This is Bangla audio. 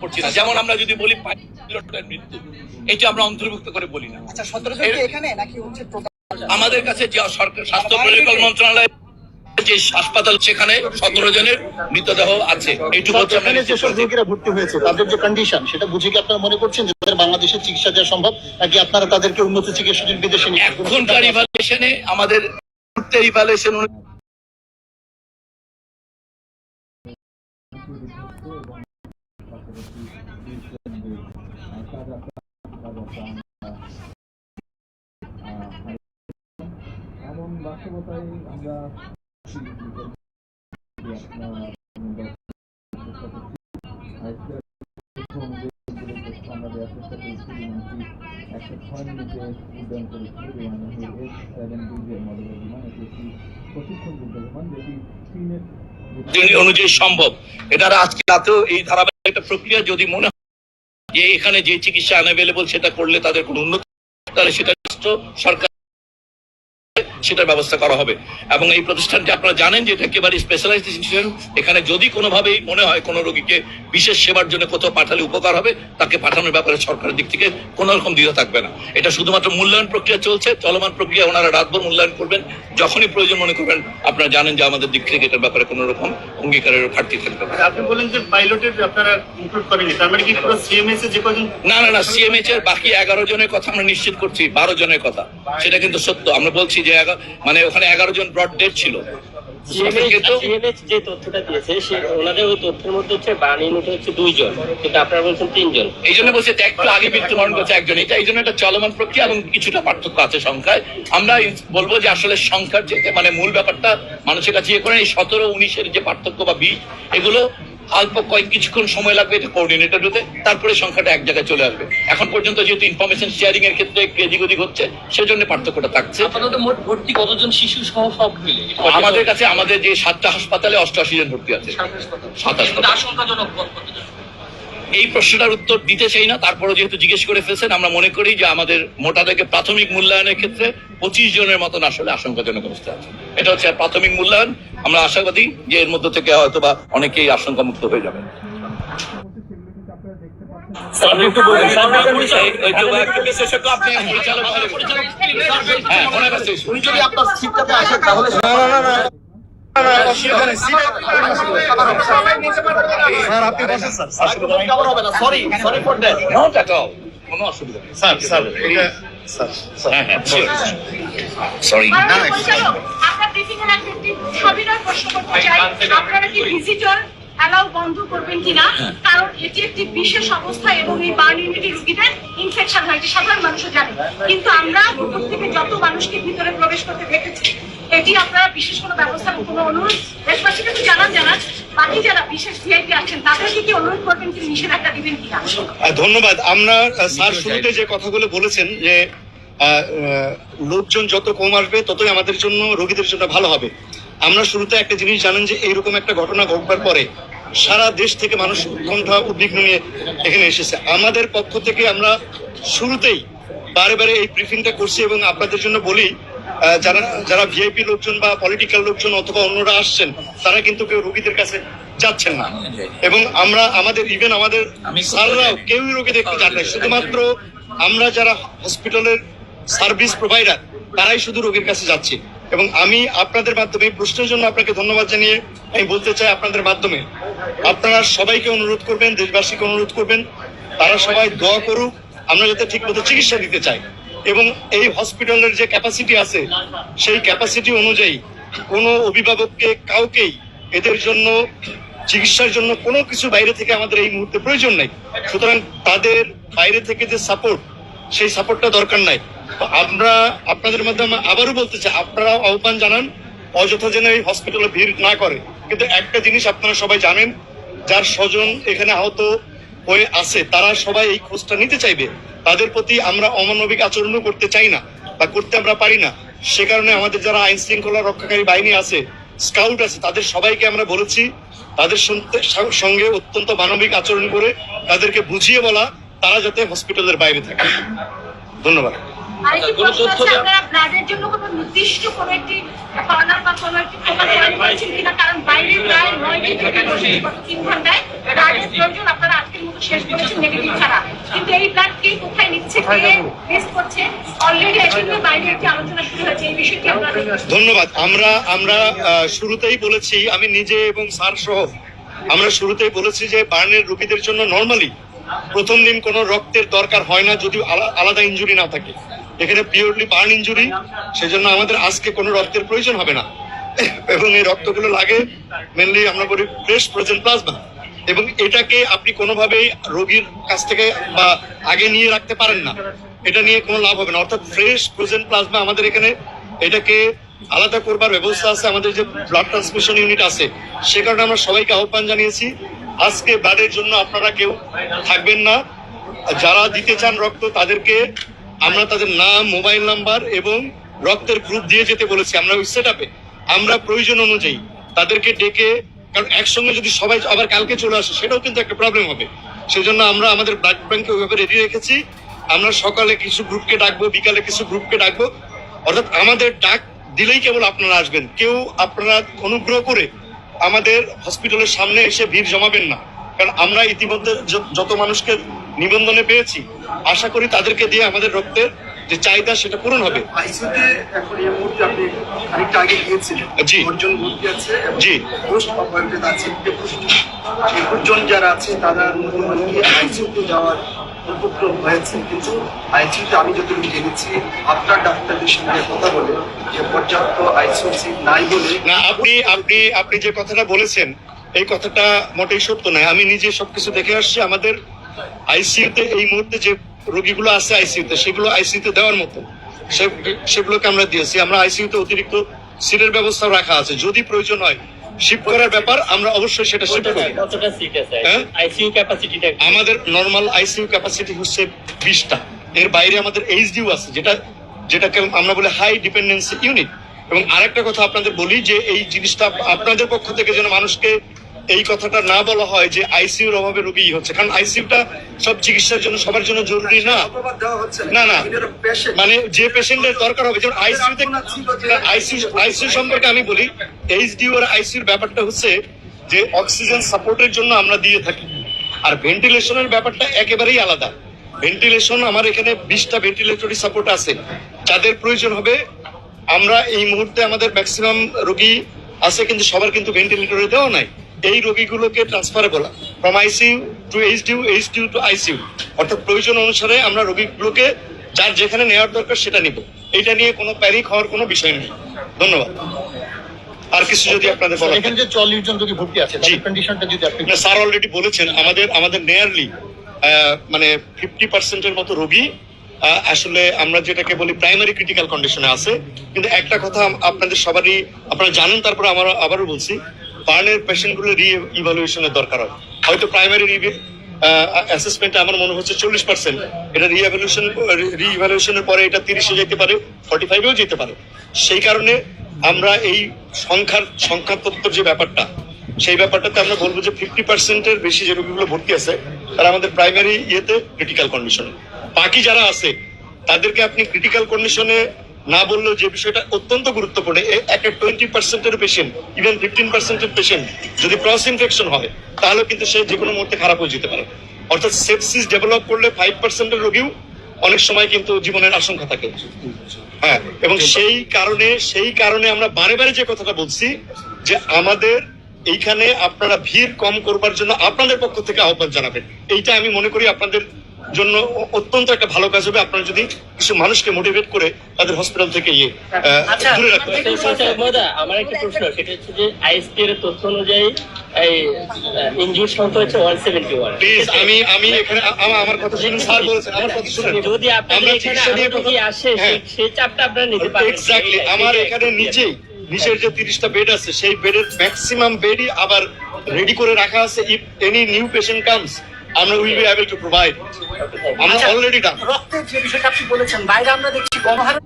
করছি না। যেমন আমরা যদি বলি পাইলটের মৃত্যু এটি আমরা অন্তর্ভুক্ত করে বলি না। আচ্ছা সতেরো এখানে নাকি হচ্ছে আমাদের কাছে যে সরকার স্বাস্থ্য পরিকল্পনা মন্ত্রণালয় যে হাসপাতাল সেখানে সতেরো জনের মৃতদেহ আছে। এইটুকু যেসব রোগীরা ভর্তি হয়েছে তাদের যে কন্ডিশন সেটা বুঝে কি আপনারা মনে করছেন যে তাদের বাংলাদেশে চিকিৎসা দেওয়া সম্ভব নাকি আপনারা তাদেরকে উন্নত চিকিৎসার জন্য বিদেশে? এখনকার ইভালুয়েশনে আমাদের ইভালুয়েশন এমন বাস্তবতায় আমরা এটি অনুযায়ী সম্ভব এটার আজকে রাতেও এই ধারাবাহিক একটা প্রক্রিয়া যদি মনে যে এখানে যে চিকিৎসা আনঅ্যাভেলেবল সেটা করলে তাদের কোনো উন্নতি তাহলে সেটা সরকার সেটার ব্যবস্থা করা হবে। এবং এই প্রতিষ্ঠানটি আপনারা জানেন যে এটা একেবারে স্পেশালাইজড ইনস্টিটিউশন এখানে যদি কোনোভাবেই মনে হয় কোনো রোগীকে বিশেষ সেবার জন্য কোথাও পাঠালে উপকার হবে তাকে পাঠানোর ব্যাপারে সরকারের দিক থেকে কোনো রকম দ্বিধা থাকবে না। এটা শুধুমাত্র মূল্যায়ন প্রক্রিয়া চলছে চলমান প্রক্রিয়া ওনারা রাতভর মূল্যায়ন করবেন। যখনই প্রয়োজন মনে করবেন আপনারা জানেন যে আমাদের দিক থেকে এটার ব্যাপারে কোনো রকম অঙ্গীকারের ঘাটতি থাকবে না। আপনি বলেন যে পাইলটের আপনারা ইনক্লুড করেনি তার মানে কি পুরো সিএমএস এ যে কজন না না না সিএমএইচ এর বাকি এগারো জনের কথা আমরা নিশ্চিত করছি বারো জনের কথা। সেটা কিন্তু সত্য। আমরা বলছি যে মানে ওখানে এগারো জন ব্রড ডেট ছিল। যে তথ্যটা দিয়েছে সে ওনাদের ওই তথ্যের মধ্যে হচ্ছে বার্ন ইউনিটে হচ্ছে দুইজন। কিন্তু আপনারা বলছেন তিনজন। এই জন্য বলছি একটু আগে মৃত্যুবরণ করছে একজন এটা এই জন্য একটা চলমান প্রক্রিয়া এবং কিছুটা পার্থক্য আছে সংখ্যায়। আমরা বলব যে আসলে সংখ্যার যে মানে মূল ব্যাপারটা মানুষের কাছে ইয়ে করেন এই সতেরো উনিশের যে পার্থক্য বা বিশ এগুলো অল্প কয়েক কিছুক্ষণ সময় লাগবে এটা কোঅর্ডিনেটর হতে তারপরে সংখ্যাটা এক জায়গায় চলে আসবে। এখন পর্যন্ত যেহেতু ইনফরমেশন শেয়ারিং এর ক্ষেত্রে এদিক ওদিক হচ্ছে সেজন্য পার্থক্যটা থাকছে। আপাতত মোট ভর্তি কতজন শিশু সহ সব মিলে? আমাদের কাছে আমাদের যে সাতটা হাসপাতালে অষ্টআশি জন ভর্তি আছে। আশঙ্কাজনক এই প্রশ্নটার উত্তর দিতে চাই না তারপরে যেহেতু জিজ্ঞেস করে ফেলছেন আমরা মনে করি যে আমাদের মোটা থেকে প্রাথমিক মূল্যায়নের ক্ষেত্রে পঁচিশ জনের মতন আসলে আশঙ্কাজনক অবস্থা আছে। এটা হচ্ছে প্রাথমিক মূল্যায়ন আমরা আশাবাদী যে এর মধ্যে থেকে হয়তো বা অনেকেই আশঙ্কা মুক্ত হয়ে যাবে। হ্যাঁ. কোনো অসুবিধা নেই। স্যার স্যার স্যার হ্যাঁ হ্যাঁ সরি মাননীয় পরিচালক, আমরা ব্রিফিং এর আগে একটি সবিনয় প্রশ্ন করতে চাই আপনারা কি ভিজিটর অ্যালাউ বন্ধ করবেন কিনা? কারণ এটি একটি বিশেষ অবস্থা এবং এই বার্ন ইউনিটি রোগীদের ইনফেকশন হয় এটি সাধারণ মানুষও জানে। কিন্তু আমরা থেকে যত মানুষকে ভিতরে প্রবেশ করতে দেখেছি এটি আপনারা বিশেষ কোনো ব্যবস্থা কোনো অনুরোধ। দেশবাসীকে তো জানান জানান। বাকি যারা বিশেষ ভিআইপি আছেন তাদেরকে কি অনুরোধ করবেন কি নিষেধাজ্ঞা দিবেন কিনা? ধন্যবাদ। আমরা স্যার শুরুতে যে কথাগুলো বলেছেন যে লোকজন যত কম আসবে ততই আমাদের জন্য রোগীদের জন্য ভালো হবে। আমরা শুরুতে একটা জিনিস জানেন যে এইরকম একটা ঘটনা ঘটবার পরে সারা দেশ থেকে মানুষ উৎকণ্ঠা উদ্বিগ্ন নিয়ে এখানে এসেছে। আমাদের পক্ষ থেকে আমরা শুরুতেই বারে বারে এই ব্রিফিংটা করছি এবং আপনাদের জন্য বলি যারা যারা ভিআইপি লোকজন বা পলিটিক্যাল লোকজন অথবা অন্যরা আসছেন তারা কিন্তু কেউ রোগীদের কাছে যাচ্ছেন না। এবং আমরা আমাদের ইভেন আমাদের স্যাররাও কেউই রোগী দেখতে যান না। শুধুমাত্র আমরা যারা হসপিটালের সার্ভিস প্রোভাইডার, তারাই শুধু রোগীর কাছে যাচ্ছে। এবং আমি আপনাদের মাধ্যমে এই প্রশ্নের জন্য আপনাকে ধন্যবাদ জানিয়ে আমি বলতে চাই আপনাদের মাধ্যমে। আপনারা সবাইকে অনুরোধ করবেন, দেশবাসীকে অনুরোধ করবেন, তারা সবাই দোয়া করুক, আমরা যাতে ঠিক মতো চিকিৎসা দিতে চাই। এবং এই হসপিটালের যে ক্যাপাসিটি আছে, সেই ক্যাপাসিটি অনুযায়ী কোনো অভিভাবককে, কাউকেই এদের জন্য, চিকিৎসার জন্য কোনো কিছু বাইরে থেকে আমাদের এই মুহূর্তে প্রয়োজন নেই। সুতরাং তাদের বাইরে থেকে যে সাপোর্ট সেই সাপোর্টটা দরকার নাই। আমরা আপনাদের মাধ্যমে আবারও বলতে চাই আপনারা আহ্বান জানান, অযথা যেন এই হসপিটালে ভিড় না করে। কিন্তু একটা জিনিস আপনারা সবাই জানেন, যার স্বজন এখানে আহত হয়ে আছে, তারা সবাই এই খোঁজটা নিতে চাইবে। তাদের প্রতি আমরা অমানবিক আচরণও করতে চাই না বা করতে আমরা পারি না। সে কারণে আমাদের যারা আইন শৃঙ্খলা রক্ষাকারী বাহিনী আছে স্কাউট আছে, তাদের সবাইকে আমরা বলেছি, তাদের সঙ্গে অত্যন্ত মানবিক আচরণ করে তাদেরকে বুঝিয়ে বলা, তারা যাতে হসপিটালের বাইরে থাকে। ধন্যবাদ। আরেকটি প্রশ্ন হচ্ছে আপনারা ব্লাডের জন্য কোনো নির্দিষ্ট কোনো একটি কর্নার বা কোনো একটি প্রকার করেছেন কিনা কারণ বাইরে প্রায় নয় থেকে তিন ঘন্টায় ব্লাডের প্রয়োজন আপনারা আজকের মতো শেষ করেছেন নেগেটিভ ছাড়া। কিন্তু এই ব্লাড কে কোথায় নিচ্ছে কে টেস্ট করছে অলরেডি এজন্য বাইরে একটি আলোচনা শুরু হয়েছে এই বিষয়টি আমরা ধন্যবাদ। আমরা আমরা শুরুতেই বলেছি আমি নিজে এবং স্যার সহ আমরা শুরুতেই বলেছি যে বার্নের রোগীদের জন্য নর্মালি প্রথম দিন কোনো রক্তের দরকার হয় না যদি আলাদা ইঞ্জুরি না থাকে। এখানে পিওরলি বার্ন ইনজুরি সেজন্য আমাদের আজকে কোনো রক্তের প্রয়োজন হবে না। এবং এই রক্তগুলো লাগে মেনলি আমরা বলি ফ্রেশ প্রোজেন প্লাজমা এবং এটাকে আপনি কোনোভাবেই রোগীর কাছ থেকে বা আগে নিয়ে রাখতে পারেন না। এটা নিয়ে কোনো লাভ হবে না। অর্থাৎ ফ্রেশ ফ্রোজেন প্লাজমা আমাদের এখানে এটাকে আলাদা করবার ব্যবস্থা আছে। আমাদের যে ব্লাড ট্রান্সমিশন ইউনিট আছে, সে কারণে আমরা সবাইকে আহ্বান জানিয়েছি। আজকে ব্লাডের জন্য আপনারা কেউ থাকবেন না। যারা দিতে চান রক্ত, তাদেরকে আমরা তাদের নাম, মোবাইল নাম্বার এবং রক্তের গ্রুপ দিয়ে যেতে বলেছি, আমরা ওই সেট আমরা প্রয়োজন অনুযায়ী তাদেরকে ডেকে, কারণ একসঙ্গে যদি সবাই আবার কালকে চলে আসে, সেটাও কিন্তু একটা প্রবলেম হবে। সেজন্য আমরা আমাদের ব্লাড ব্যাংকে ওইভাবে রেডি রেখেছি। আমরা সকালে কিছু গ্রুপকে ডাকবো, বিকালে কিছু গ্রুপকে ডাকবো। অর্থাৎ আমাদের ডাক দিলেই কেবল আপনারা আসবেন। কেউ আপনারা অনুগ্রহ করে আমাদের হসপিটালের সামনে এসে ভিড় জমাবেন না। কারণ আমরা ইতিমধ্যে যত মানুষকে নিবন্ধনে পেয়েছি। আশা করি তাদেরকে দিয়ে আমাদের রক্তের যে চাহিদা সেটা পূরণ হবে। আইসিইউতে এখন এই মুহূর্তে আপনি আগে গিয়েছিলেন। জি। জি। যারা আছে তারা যাওয়ার উপক্রম হয়েছে। কিন্তু আইসিইউতে আমি যতটুকু জেনেছি আপনার ডাক্তারদের সঙ্গে কথা বলে যে পর্যাপ্ত আইসিইউ সিট নাই বলে না আপনি আপনি আপনি যে কথাটা বলেছেন এই কথাটা মোটেই সত্য নয়। আমি নিজে সবকিছু দেখে আসছি। আমাদের আইসিইউতে এই মুহূর্তে যে রোগীগুলো আছে আইসিইউতে সেগুলো আইসিইউতে দেওয়ার মতো সেগুলোকে আমরা দিয়েছি। আমরা আইসিইউতে অতিরিক্ত সিটের ব্যবস্থা রাখা আছে। যদি প্রয়োজন হয় শিফট করার ব্যাপার আমরা অবশ্যই সেটা শিফট হ্যাঁ? আইসিইউ ক্যাপাসিটিটা আমাদের নর্মাল আইসিইউ ক্যাপাসিটি হচ্ছে বিশটা। এর বাইরে আমাদের এইচডিউ আছে যেটা যেটাকে আমরা বলি হাই ডিপেন্ডেন্সি ইউনিট এবং আরেকটা কথা আপনাদের বলি যে এই জিনিসটা আপনাদের পক্ষ থেকে যেন মানুষকে এই কথাটা না বলা হয় যে আইসিইউর অভাবে রোগী হচ্ছে। কারণ আইসিইউটা সব চিকিৎসার জন্য সবার জন্য জরুরি না। না, না। মানে যে পেশেন্টের দরকার হবে যেমন আইসিইউতে আইসিইউ আইসিইউ সম্পর্কে আমি বলি এইচডিউ আর আইসিইউর ব্যাপারটা হচ্ছে যে অক্সিজেন সাপোর্টের জন্য আমরা দিয়ে থাকি। আর ভেন্টিলেশনের ব্যাপারটা একেবারেই আলাদা। ভেন্টিলেশন আমার এখানে বিশটা ভেন্টিলেটরি সাপোর্ট আছে। যাদের প্রয়োজন হবে আমরা এই মুহূর্তে আমাদের ম্যাক্সিমাম রোগী আছে কিন্তু সবার কিন্তু ভেন্টিলেটরে দেওয়া নাই। এই রোগীগুলোকে transferable from ICU to HDU HDU to ICU অর্থাৎ প্রয়োজন অনুসারে আমরা রোগীগুলোকে যার যেখানে নেওয়ার দরকার সেটা নিব। এটা নিয়ে কোনো প্যারিক হওয়ার কোনো বিষয় নেই। ধন্যবাদ। আর কিছু যদি আপনাদের বলা এখানে যে চল্লিশ জন রোগী ভর্তি আছে জি। কন্ডিশনটা যদি আপনি স্যার অলরেডি বলেছেন আমাদের আমাদের নেয়ারলি মানে ফিফটি পার্সেন্টের মতো রোগী আসলে আমরা যেটাকে বলি প্রাইমারি ক্রিটিক্যাল কন্ডিশনে আছে। কিন্তু একটা কথা আপনাদের সবারই আপনারা জানেন তারপরে আমার আবারও বলছি বার্নের পেশেন্টগুলো রি ইভালুয়েশনের দরকার হয়। হয়তো প্রাইমারি অ্যাসেসমেন্টে আমার মনে হচ্ছে চল্লিশ পার্সেন্ট এটা রিএভলিউশন রিইভালুয়েশনের পরে এটা তিরিশে যেতে পারে ফর্টি ফাইভেও যেতে পারে। সেই কারণে আমরা এই সংখ্যার সংখ্যা তত্ত্বর যে ব্যাপারটা, সেই ব্যাপারটাতে আমরা বলব যে ফিফটি পার্সেন্টের বেশি যে রোগীগুলো ভর্তি আছে, তারা আমাদের প্রাইমারি ইয়েতে ক্রিটিক্যাল কন্ডিশনে বাকি যারা আছে, তাদেরকে আপনি ক্রিটিক্যাল কন্ডিশনে না বললেও যে বিষয়টা অত্যন্ত গুরুত্বপূর্ণ একটা টোয়েন্টি পার্সেন্টের পেশেন্ট ইভেন ফিফটিন পার্সেন্টের পেশেন্ট যদি ক্রস ইনফেকশন হয়, তাহলে কিন্তু সে যে কোনো মুহূর্তে খারাপ হয়ে যেতে পারে। অর্থাৎ সেপসিস ডেভেলপ করলে ফাইভ পার্সেন্টের রোগীও অনেক সময় কিন্তু জীবনের আশঙ্কা থাকে। হ্যাঁ এবং সেই কারণে সেই কারণে আমরা বারে বারে যে কথাটা বলছি, যে আমাদের এইখানে আপনারা ভিড় কম করবার জন্য আপনাদের পক্ষ থেকে আহ্বান জানাবেন। এইটা আমি মনে করি আপনাদের জন্য অত্যন্ত একটা ভালো কাজ হবে। আপনারা যদি কিছু মানুষকে মোটিভেট করে তাদের হসপিটাল থেকে ইয়ে দূরে রাখতে। পারেন। আমার একটা প্রশ্ন সেটা হচ্ছে যে আইএসপি এর তথ্য অনুযায়ী আমি আমি এখানে আমার কথা শুনুন স্যার বলেছেন আমার কথা শুনুন। যদি আসে হ্যাঁ। সেই- চাপটা আপনারা নিতে পারবেন। এক্স্যাক্টলি আমার এখানে নিচের যে তিরিশটা বেড আছে সেই বেডের ম্যাক্সিমাম বেডই আবার রেডি করে রাখা আছে if any new patient comes আমরা will be able to provide আমরা অলরেডি ডান রক্তের যে বিষয়টা আপনি বলেছেন বাইরে আমরা দেখছি গণহারে